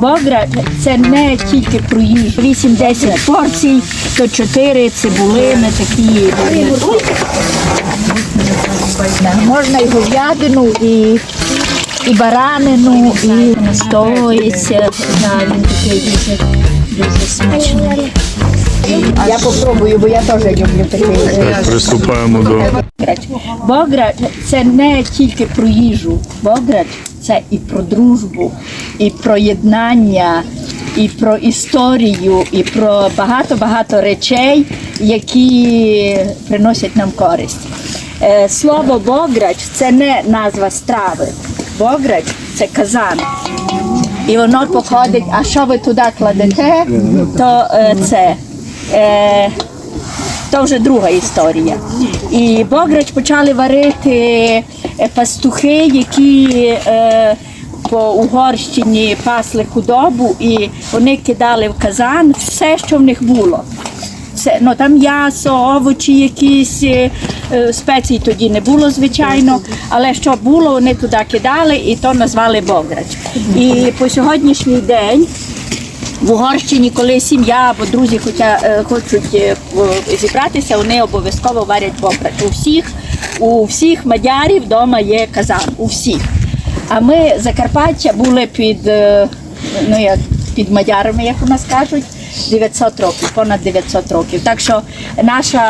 Бограч це не тільки про їжу. 8-10 порцій, то 4 цибулини такі. Можна і говядину, і, і баранину, і стоїться. Він такий дуже, дуже смачний. Я попробую, бо я теж люблю такий. Приступаємо до. Бограч це не тільки про їжу. Бограч це і про дружбу, і про єднання, і про історію, і про багато-багато речей, які приносять нам користь. Е, Слово Бограч це не назва страви. Бограч це казан. І воно походить, а що ви туди кладете, то е, це. Е, то вже друга історія. І Бограч почали варити пастухи, які по Угорщині пасли худобу, і вони кидали в казан все, що в них було. Все, ну, там м'ясо, овочі якісь, е, е, спецій тоді не було, звичайно, але що було, вони туди кидали і то назвали Бограч. І по сьогоднішній день в Угорщині, коли сім'я або друзі хоча, е, хочуть зібратися, вони обов'язково варять бобрач. У всіх, у всіх мадярів вдома є казан. У всіх. А ми Закарпаття були під, е, ну, як, під мадярами, як у нас кажуть. 900 років, понад 900 років. Так що наша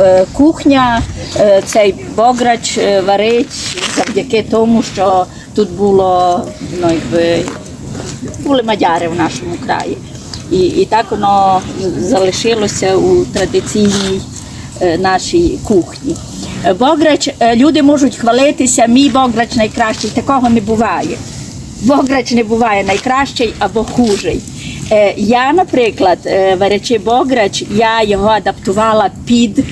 е, кухня, е, цей бограч варить завдяки тому, що тут було ну, якби, були мадяри в нашому краї. І, і так воно залишилося у традиційній нашій кухні. Е, Бограч, е, люди можуть хвалитися, мій бограч найкращий, такого не буває. Бограч не буває найкращий або хужий. Е, Я, наприклад, варячи бограч, я його адаптувала під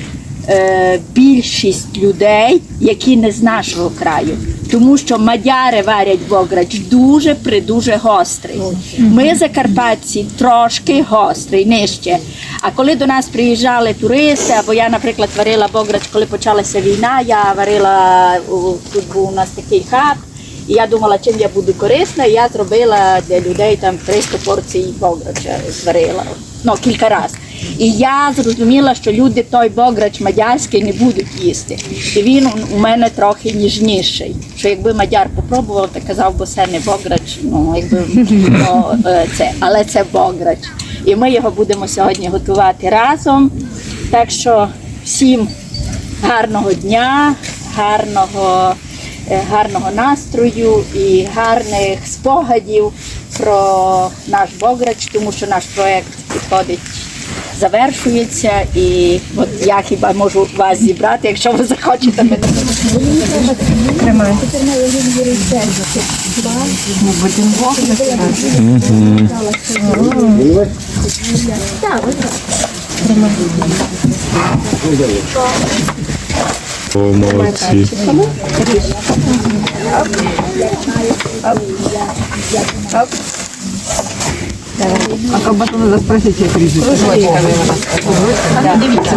більшість людей, які не з нашого краю. Тому що мадяри варять бограч дуже придуже гострий. Ми, закарпатці, трошки гострий, нижче. А коли до нас приїжджали туристи, або я, наприклад, варила бограч, коли почалася війна, я варила тут був у нас такий хаб. І я думала, чим я буду корисна, я зробила для людей там 300 порцій бограча зварила. Ну, кілька разів. І я зрозуміла, що люди той бограч мадярський не будуть їсти. І він у- мене трохи ніжніший. Що якби мадяр попробував, то казав, бо це не бограч, ну якби ну, це, але це бограч. І ми його будемо сьогодні готувати разом. Так що всім гарного дня, гарного е, гарного настрою і гарних спогадів про наш Бограч, тому що наш проект підходить, завершується. І от я хіба можу вас зібрати, якщо ви захочете мене. Будемо О, молодці. А колбасу надо спросить, як ріжуть. Дивіться,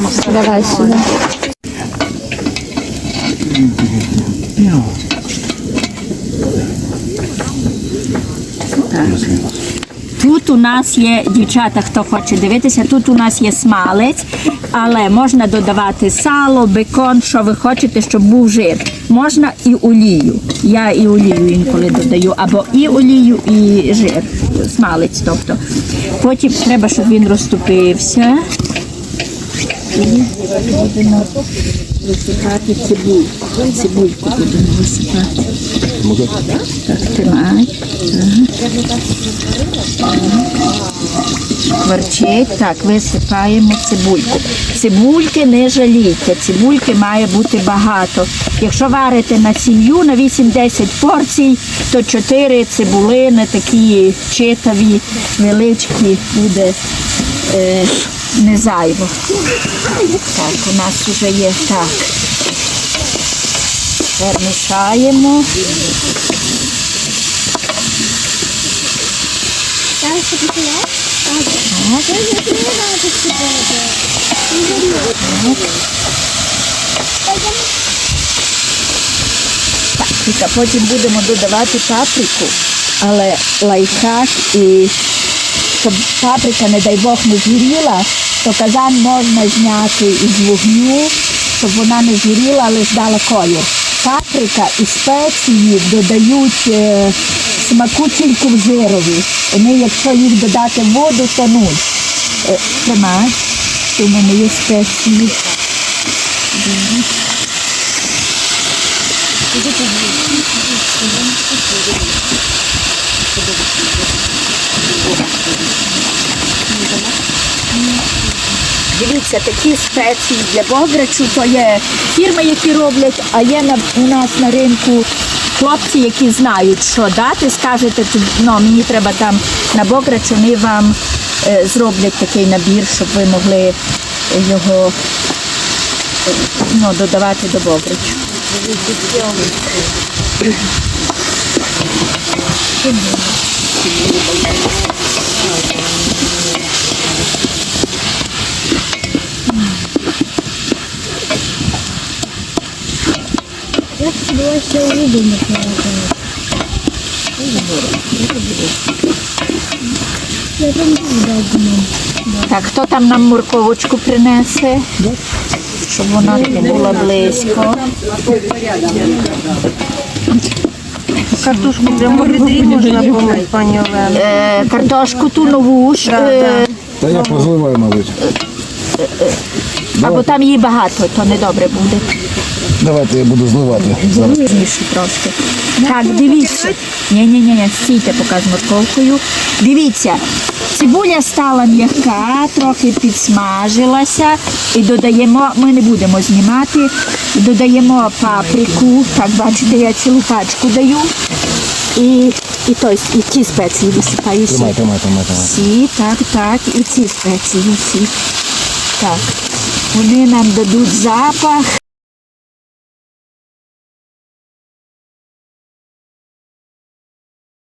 можете Давай сюди. Тут у нас є дівчата, хто хоче дивитися. Тут у нас є смалець, але можна додавати сало, бекон, що ви хочете, щоб був жир. Можна і олію. Я і олію інколи додаю, або і олію, і жир, смалець. Тобто. Потім треба, щоб він розтопився. І будемо висипати цибульку. Цибульку будемо висипати. Так, тримай. Кварчить, так, висипаємо цибульку. Цибульки не жалійте, цибульки має бути багато. Якщо варите на сім'ю на 8-10 порцій, то 4 цибулини такі читаві, величкі буде е, не зайво. Так, у нас вже є так. Перемішаємо. Паприка. Потім будемо додавати паприку, але лайфхак і щоб паприка, не дай Бог, не згоріла, то казан можна зняти із вогню, щоб вона не згоріла, але здала колір. Паприка і спеції додають е, смаку тільки в жирові. Вони, якщо їх додати в воду, то нуль. Е, Тримай, що в мене є спеції. Дивіться, такі спеції для бограчу, то є фірми, які роблять, а є на, у нас на ринку хлопці, які знають, що дати. Скажете, ну, мені треба там на бограч, вони вам е, зроблять такий набір, щоб ви могли його ну, додавати до бограчу. Як це було ще улюблених Я там не Так, хто там нам морковочку принесе? Щоб вона була близько. Картошку прямо можна помити, пані Олена. Е, картошку ту нову ж, е, Та я позливаю, мабуть. Або там її багато, то не добре буде. Давайте я буду зливати. Зараз. Пізніше трошки. Так, дивіться. Ні, ні, ні, ні, стійте поки з морковкою. Дивіться, цибуля стала м'яка, трохи підсмажилася і додаємо, ми не будемо знімати, додаємо паприку. Так, бачите, я цілу пачку даю. І, і, той, і ті спеції висипаю. всі. Тримай, тримай, тримай, тримай. Всі, так, так, і ці спеції всі. Вони нам дадуть запах.